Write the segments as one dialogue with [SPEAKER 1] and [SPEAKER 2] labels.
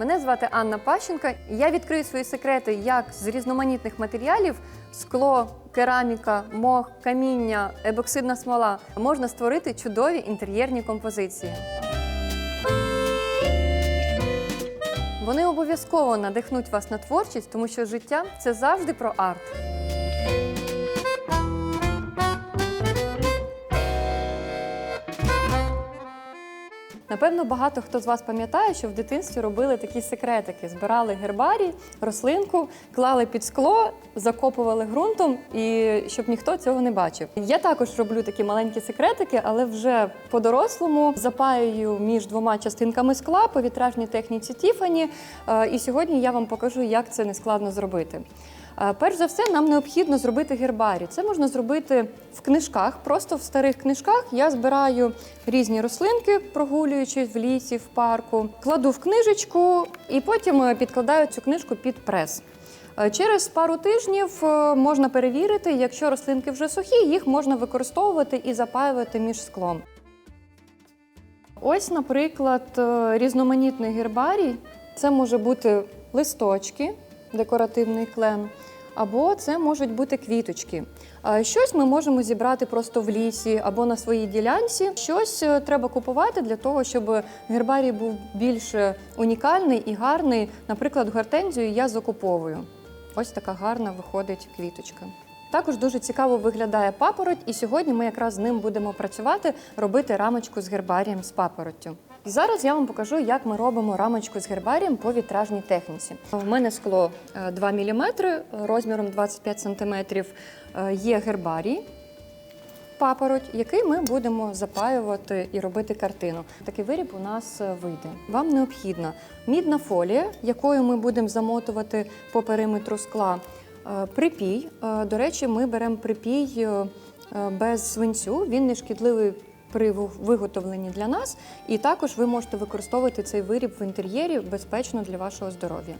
[SPEAKER 1] Мене звати Анна Пащенка. і Я відкрию свої секрети, як з різноманітних матеріалів скло, кераміка, мох, каміння, ебоксидна смола можна створити чудові інтер'єрні композиції. Вони обов'язково надихнуть вас на творчість, тому що життя це завжди про арт. Напевно, багато хто з вас пам'ятає, що в дитинстві робили такі секретики: збирали гербарій, рослинку, клали під скло, закопували ґрунтом, і щоб ніхто цього не бачив. Я також роблю такі маленькі секретики, але вже по-дорослому запаюю між двома частинками скла по вітражній техніці Тіфані. Е, І сьогодні я вам покажу, як це нескладно зробити. Е, Перш за все, нам необхідно зробити гербарій. Це можна зробити в книжках. Просто в старих книжках я збираю різні рослинки, прогулюючись в лісі, в парку, кладу в книжечку і потім е, підкладаю цю книжку під прес. Е, Через пару тижнів можна перевірити, якщо рослинки вже сухі, їх можна використовувати і запаювати між склом. Ось, наприклад, різноманітний гербарій. Це може бути листочки, декоративний клен, або це можуть бути квіточки. Е, Щось ми можемо зібрати просто в лісі або на своїй ділянці. Щось е, треба купувати для того, щоб гербарій був більш унікальний і гарний. Наприклад, гортензію я закуповую. Ось така гарна виходить квіточка. Також дуже цікаво виглядає папороть, і сьогодні ми якраз з ним будемо працювати, робити рамочку з гербарієм з папороттю. І зараз я вам покажу, як ми робимо рамочку з гербарієм по вітражній техніці. У мене скло е, 2 мм розміром 25 см. Є гербарій, папороть, який ми будемо запаювати і робити картину. Такий виріб у нас е, вийде. Вам необхідна мідна фолія, якою ми будемо замотувати по периметру скла. Е, Припій. Е, До речі, ми беремо припій е, без свинцю. Він не шкідливий при виготовленні для нас. І також ви можете використовувати цей виріб в інтер'єрі безпечно для вашого здоров'я.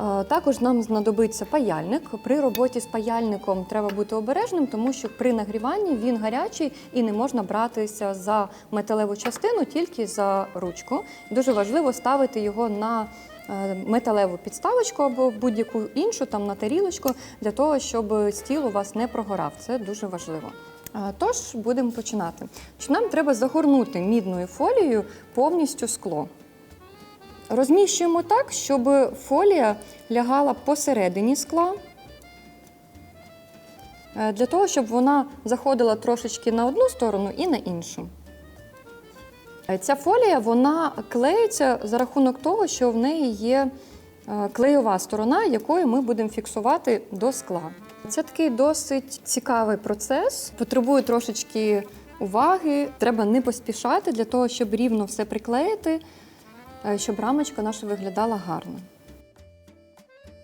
[SPEAKER 1] Е, Також нам знадобиться паяльник. При роботі з паяльником треба бути обережним, тому що при нагріванні він гарячий і не можна братися за металеву частину, тільки за ручку. Дуже важливо ставити його на е, металеву підставочку або будь-яку іншу, там на тарілочку, для того, щоб стіл у вас не прогорав. Це дуже важливо. Тож будемо починати. Нам треба загорнути мідною фолією повністю скло. Розміщуємо так, щоб фолія лягала посередині скла, е, для того, щоб вона заходила трошечки на одну сторону і на іншу. Е, Ця фолія вона клеїться за рахунок того, що в неї є е, клейова сторона, якою ми будемо фіксувати до скла. Це такий досить цікавий процес, потребує трошечки уваги. Треба не поспішати для того, щоб рівно все приклеїти, е, щоб рамочка наша виглядала гарно.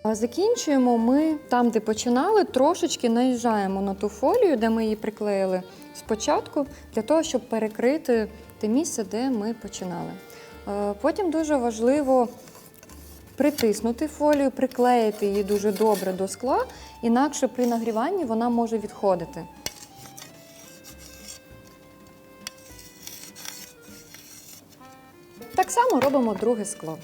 [SPEAKER 1] Закінчуємо ми там, де починали, трошечки наїжджаємо на ту фолію, де ми її приклеїли спочатку, для того, щоб перекрити те місце, де ми починали. Е, Потім дуже важливо притиснути фолію, приклеїти її дуже добре до скла, інакше при нагріванні вона може відходити. Так само робимо друге скло.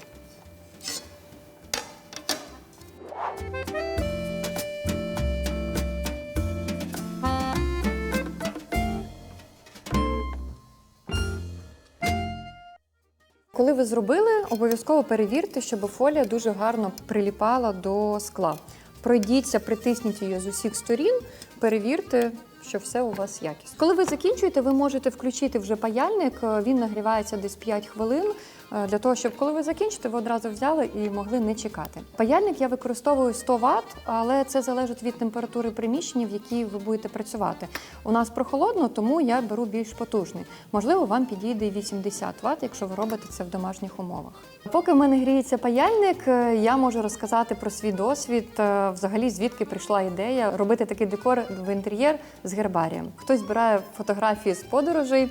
[SPEAKER 1] Коли ви зробили, обов'язково перевірте, щоб фолія дуже гарно приліпала до скла. Пройдіться, притисніть її з усіх сторін, перевірте, що все у вас якість. Коли ви закінчуєте, ви можете включити вже паяльник. Він нагрівається десь 5 хвилин для того, щоб коли ви закінчите, ви одразу взяли і могли не чекати. Паяльник я використовую 100 Вт, але це залежить від температури приміщення, в якій ви будете працювати. У нас прохолодно, тому я беру більш потужний. Можливо, вам підійде і 80 Вт, якщо ви робите це в домашніх умовах. Поки в мене гріється паяльник, е, я можу розказати про свій досвід, е, взагалі звідки прийшла ідея робити такий декор в інтер'єр з гербарієм. Хтось збирає фотографії з подорожей.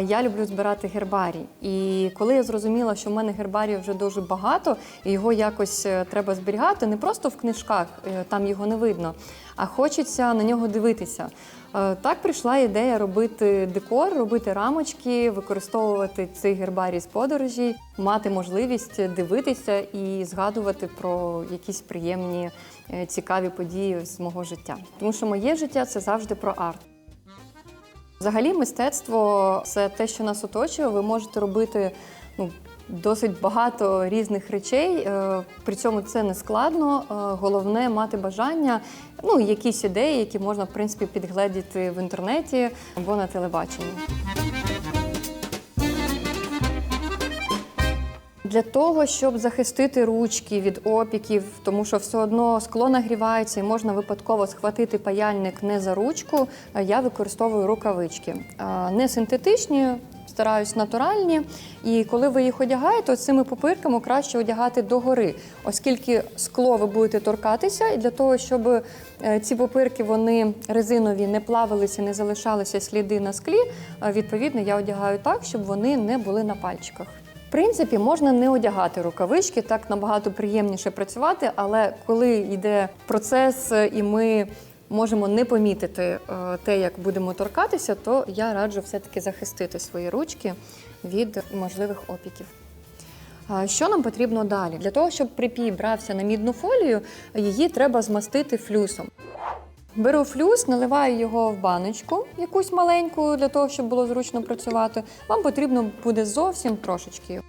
[SPEAKER 1] Я люблю збирати гербарій. І коли я зрозуміла, що в мене гербарію вже дуже багато, і його якось е, треба зберігати, не просто в книжках, е, там його не видно, а хочеться на нього дивитися. Е, Так прийшла ідея робити декор, робити рамочки, використовувати цей гербарій з подорожі, мати можливість дивитися і згадувати про якісь приємні, цікаві події з мого життя. Тому що моє життя це завжди про арт. Взагалі, мистецтво це те, що нас оточує. Ви можете робити ну, досить багато різних речей. е, При цьому це не складно. е, Головне мати бажання, ну якісь ідеї, які можна в принципі підгледіти в інтернеті або на телебаченні. Для того, щоб захистити ручки від опіків, тому що все одно скло нагрівається і можна випадково схватити паяльник не за ручку, я використовую рукавички. Не синтетичні, стараюсь натуральні. І коли ви їх одягаєте, цими попирками краще одягати догори, оскільки скло ви будете торкатися, і для того, щоб е, ці попирки вони резинові не плавилися, не залишалися сліди на склі, е, відповідно я одягаю так, щоб вони не були на пальчиках. Принципі, можна не одягати рукавички, так набагато приємніше працювати, але коли йде процес е, і ми можемо не помітити е, те, як будемо торкатися, то я раджу все-таки захистити свої ручки від можливих опіків. Що нам потрібно далі? Для того, щоб припій брався на мідну фолію, її треба змастити флюсом. Беру флюс, наливаю його в баночку, якусь маленьку, для того, щоб було зручно працювати. Вам потрібно буде зовсім трошечки.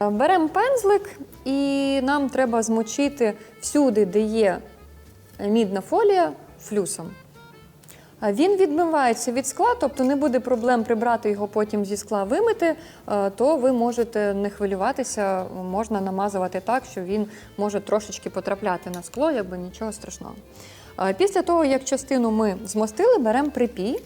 [SPEAKER 1] Беремо пензлик і нам треба змочити всюди, де є мідна фолія, флюсом. Він відмивається від скла, тобто не буде проблем прибрати його потім зі скла вимити, е, то ви можете не хвилюватися, можна намазувати так, що він може трошечки потрапляти на скло, якби нічого страшного. Після того, як частину ми змостили, беремо припій,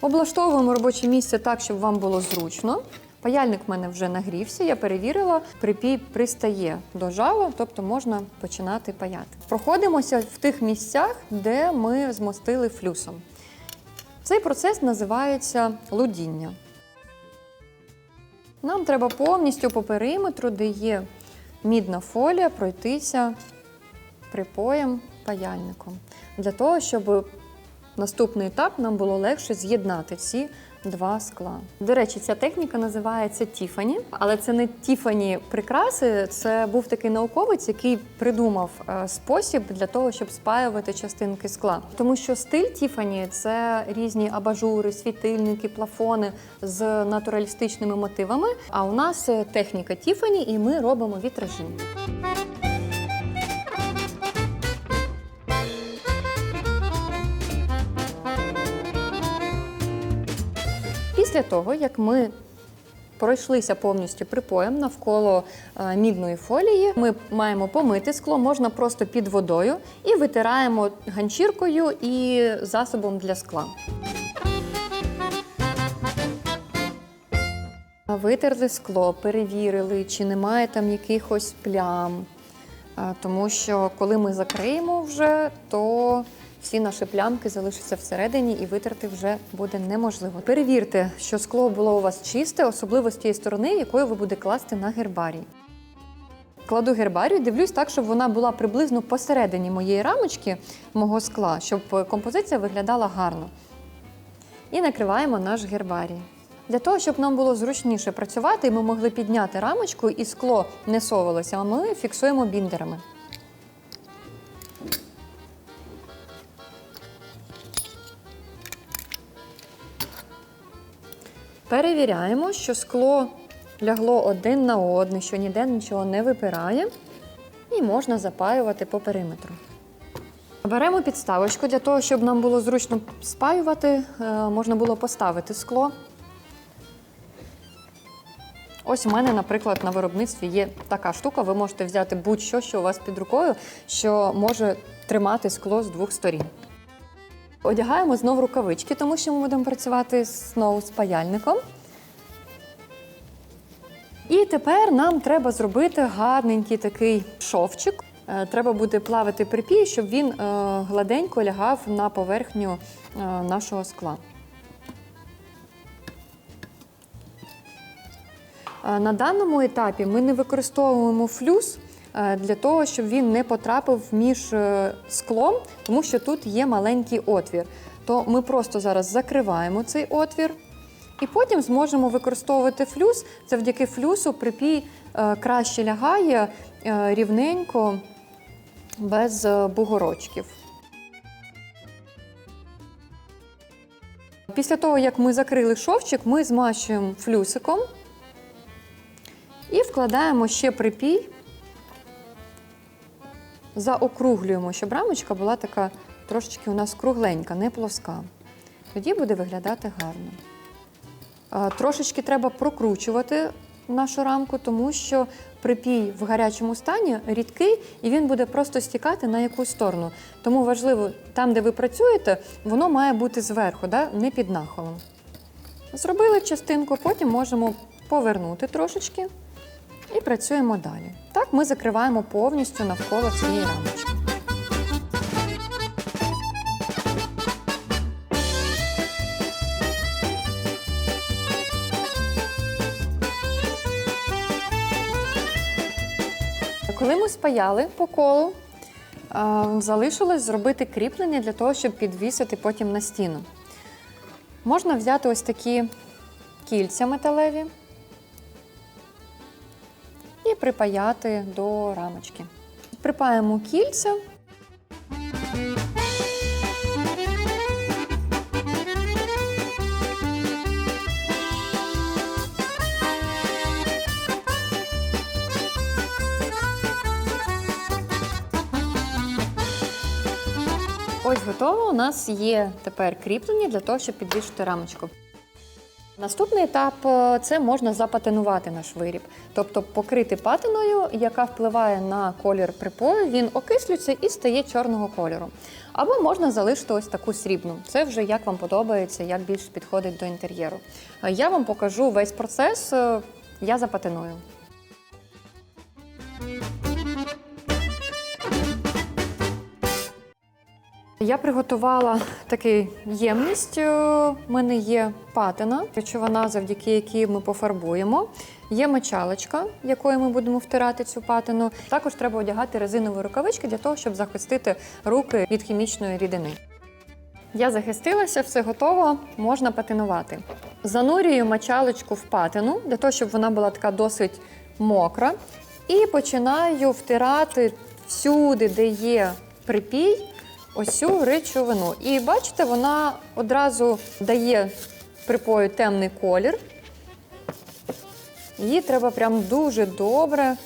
[SPEAKER 1] облаштовуємо робоче місце так, щоб вам було зручно. Паяльник в мене вже нагрівся, я перевірила, припій пристає до жалу, тобто можна починати паяти. Проходимося в тих місцях, де ми змостили флюсом. Цей процес називається лудіння. Нам треба повністю по периметру, де є мідна фолія, пройтися припоєм паяльником. Для того, щоб наступний етап нам було легше з'єднати ці два скла. До речі, ця техніка називається Тіфані, але це не Тіфані прикраси. Це був такий науковець, який придумав е, спосіб для того, щоб спаювати частинки скла. Тому що стиль Тіфані це різні абажури, світильники, плафони з натуралістичними мотивами. А у нас е, техніка Тіфані, і ми робимо вітражі. Після того, як ми пройшлися повністю припоєм навколо е, мідної фолії, ми маємо помити скло, можна просто під водою і витираємо ганчіркою і засобом для скла. Витерли скло, перевірили, чи немає там якихось плям. Тому що коли ми закриємо вже, то всі наші плямки залишаться всередині і витерти вже буде неможливо. Перевірте, що скло було у вас чисте, особливо з тієї сторони, якою ви будете класти на гербарій. Кладу гербарію, дивлюсь так, щоб вона була приблизно посередині моєї рамочки, мого скла, щоб композиція виглядала гарно. І накриваємо наш гербарій. Для того, щоб нам було зручніше працювати, ми могли підняти рамочку і скло не совалося, а ми фіксуємо біндерами. Перевіряємо, що скло лягло один на одне, що ніде нічого не випирає, і можна запаювати по периметру. Беремо підставочку для того, щоб нам було зручно спаювати, е, можна було поставити скло. Ось у мене, наприклад, на виробництві є така штука. Ви можете взяти будь-що, що у вас під рукою, що може тримати скло з двох сторін. Одягаємо знов рукавички, тому що ми будемо працювати знову з паяльником. І тепер нам треба зробити гарненький такий шовчик. Е, треба буде плавити припій, щоб він е, гладенько лягав на поверхню е, нашого скла. На даному етапі ми не використовуємо флюс для того, щоб він не потрапив між е, склом, тому що тут є маленький отвір. То ми просто зараз закриваємо цей отвір і потім зможемо використовувати флюс. Завдяки флюсу припій е, краще лягає е, рівненько, без е, бугорочків. Після того, як ми закрили шовчик, ми змащуємо флюсиком і вкладаємо ще припій, заокруглюємо, щоб рамочка була така трошечки у нас кругленька, не плоска. Тоді буде виглядати гарно. Трошечки треба прокручувати нашу рамку, тому що припій в гарячому стані рідкий і він буде просто стікати на якусь сторону. Тому важливо, там, де ви працюєте, воно має бути зверху, да? не під нахилом. Зробили частинку, потім можемо повернути трошечки і працюємо далі. Так ми закриваємо повністю навколо всієї рамочки. Коли ми спаяли по колу, залишилось зробити кріплення для того, щоб підвісити потім на стіну. Можна взяти ось такі кільця металеві припаяти до рамочки. Припаємо кільця. Ось готово. У нас є тепер кріплення для того, щоб підвішити рамочку. Наступний етап е, це можна запатинувати наш виріб, тобто покрити патиною, яка впливає на колір припою, він окислюється і стає чорного кольору. Або можна залишити ось таку срібну. Це вже як вам подобається, як більше підходить до інтер'єру. Е, Я вам покажу весь процес. е, Я запатиную. Я приготувала таку ємність. У мене є патина, речовина, завдяки якій ми пофарбуємо. Є мочалочка, якою ми будемо втирати цю патину. Також треба одягати резинові рукавички для того, щоб захистити руки від хімічної рідини. Я захистилася, все готово, можна патинувати. Занурюю мочалочку в патину для того, щоб вона була така досить мокра. І починаю втирати всюди, де є припій, ось цю речовину. І бачите, вона одразу дає припою темний колір. Її треба прям дуже добре,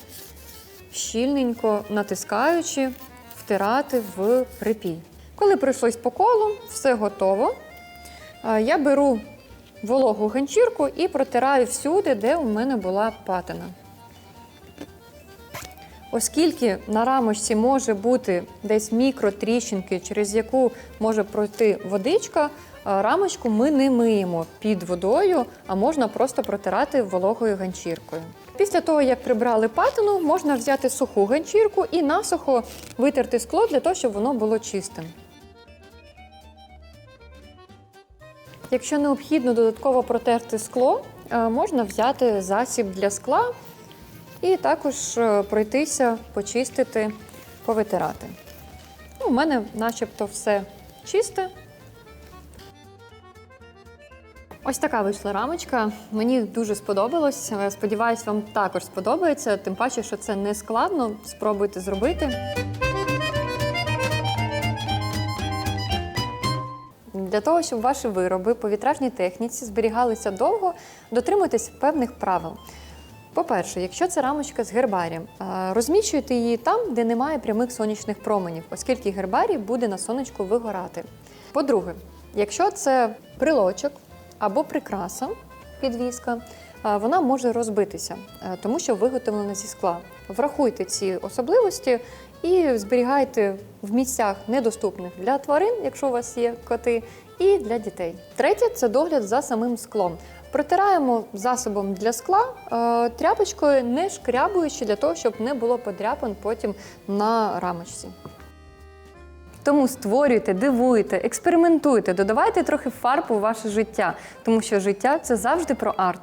[SPEAKER 1] щільненько натискаючи, втирати в припій. Коли пройшлось по колу, все готово. Я беру вологу ганчірку і протираю всюди, де у мене була патина. Оскільки на рамочці може бути десь мікротріщинки, через яку може пройти водичка, рамочку ми не миємо під водою, а можна просто протирати вологою ганчіркою. Після того, як прибрали патину, можна взяти суху ганчірку і насухо витерти скло для того, щоб воно було чистим. Якщо необхідно додатково протерти скло, е, можна взяти засіб для скла і також е, пройтися, почистити, повитирати. Ну, У мене начебто все чисте. Ось така вийшла рамочка. Мені дуже сподобалось. Е, Сподіваюсь, вам також сподобається. Тим паче, що це не складно. Спробуйте зробити. Для того, щоб ваші вироби по вітражній техніці зберігалися довго, дотримуйтесь певних правил. По-перше, якщо це рамочка з гербарієм, е, розміщуйте її там, де немає прямих сонячних променів, оскільки гербарій буде на сонечку вигорати. По-друге, якщо це прилочок або прикраса, підвіска, е, вона може розбитися, е, тому що виготовлена зі скла. Врахуйте ці особливості і зберігайте в місцях недоступних для тварин, якщо у вас є коти, і для дітей. Третє це догляд за самим склом. Протираємо засобом для скла е, тряпочкою, не шкрябуючи для того, щоб не було подряпин потім на рамочці. Тому створюйте, дивуйте, експериментуйте, додавайте трохи фарб у ваше життя, тому що життя це завжди про арт.